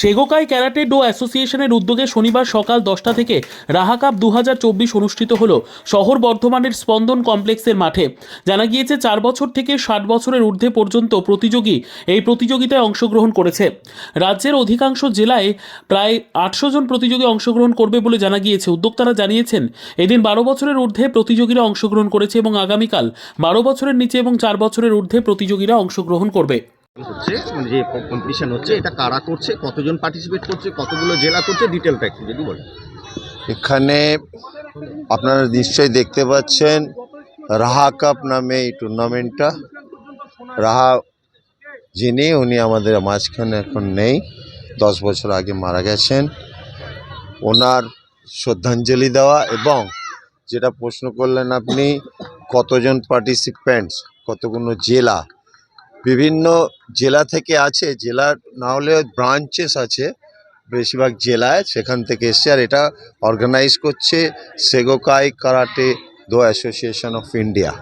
সেগোকাই karate do অ্যাসোসিয়েশনের উদ্যোগে শনিবার সকাল দশটা থেকে রাহা কাপ দু হাজার চব্বিশ অনুষ্ঠিত হল শহর বর্ধমানের স্পন্দন কমপ্লেক্সের মাঠে। জানা গিয়েছে, চার বছর থেকে ষাট বছরের ঊর্ধ্বে পর্যন্ত প্রতিযোগী এই প্রতিযোগিতায় অংশগ্রহণ করেছে। রাজ্যের অধিকাংশ জেলায় প্রায় আটশো জন প্রতিযোগী অংশগ্রহণ করবে বলে জানা গিয়েছে। উদ্যোক্তারা জানিয়েছেন, এদিন বারো বছরের ঊর্ধ্বে প্রতিযোগীরা অংশগ্রহণ করেছে এবং আগামীকাল বারো বছরের নিচে এবং চার বছরের ঊর্ধ্বে প্রতিযোগীরা অংশগ্রহণ করবে। হচ্ছে মানে যে কম্পিটিশন হচ্ছে, এটা কারা করছে, কতজন পার্টিসিপেট করছে, কতগুলো জেলা করছে ডিটেলটা একটু যদি বলেন। এখানে আপনারা নিশ্চয়ই দেখতে পাচ্ছেন, রাহা কাপ নামে এই টুর্নামেন্টটা। রাহা যিনি, উনি আমাদের মাঝখানে এখন নেই, দশ বছর আগে মারা গেছেন। ওনার শ্রদ্ধাঞ্জলি দেওয়া এবং যেটা প্রশ্ন করলেন আপনি, কতজন পার্টিসিপেন্টস কতগুলো জেলা বিভিন্ন জেলা থেকে আছে জেলার না হলে ব্রাঞ্চেস আছে বেশিরভাগ জেলায় সেখান থেকে এসছে। আর এটা অর্গানাইজ করছে Seigokai karate do association of India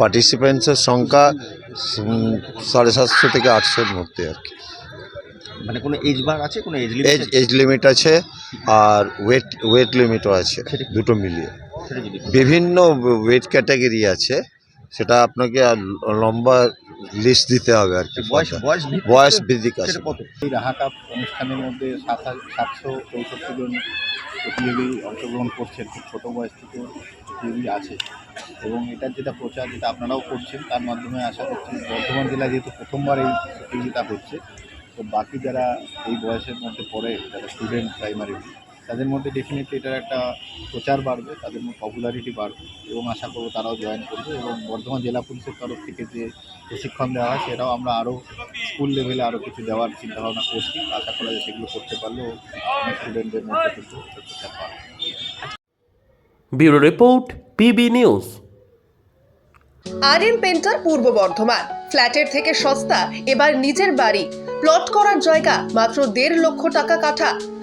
পার্টিসিপেন্টসের সংখ্যা সাড়ে সাতশো থেকে আটশোর মধ্যে আর কি। মানে কোনো এজ বার আছে? কোনো এজ এজ এজ লিমিট আছে আর ওয়েট ওয়েট লিমিটও আছে দুটো মিলিয়ে। বিভিন্ন ওয়েট ক্যাটাগরি আছে সেটা আপনাকে আর লম্বা লিস্ট দিতে হবে আর কি বয়স বয়স বৃদ্ধি আছে। কত? এই রাহা কাপ অনুষ্ঠানের মধ্যে সাত হাজার সাতশো চৌষট্টি জন প্রতিযোগী অংশগ্রহণ করছেন খুব ছোটো বয়স থেকে প্রতিযোগী আছে। এবং এটার যেটা প্রচার যেটা আপনারাও করছেন তার মাধ্যমে আশা করছি বর্ধমান জেলায় যেহেতু প্রথমবার এই প্রতিযোগিতা হচ্ছে তো বাকি যারা এই বয়সের মধ্যে পড়ে যারা স্টুডেন্ট প্রাইমারি তাদের মধ্যে ডেফিনেটলি এটার একটা প্রচার বাড়বে তাদের মধ্যে পপুলারিটি বাড়বে এবং আশা করব তারাও জয়েন করবে এবং বর্ধমান জেলা পুলিশের তরফ থেকে যে প্রশিক্ষণ দেওয়া হয় সেটাও আমরা আরও স্কুল লেভেলে আরও কিছু দেওয়ার চিন্তাভাবনা করছি। আশা করা যায় সেগুলো করতে পারলেও স্টুডেন্টদের মধ্যে কিন্তু প্রচার পাওয়া ব্যুরো রিপোর্ট পিবি নিউজ। আর এম পেন্টার পূর্ব বর্ধমান। ফ্ল্যাটের থেকে সস্তা এবার নিজের বাড়ি। প্লট করার জায়গা মাত্র দেড় লক্ষ টাকা কাঠা।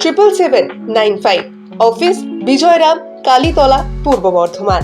triple seven nine five office Bijayram Kalitala Purba Bardhaman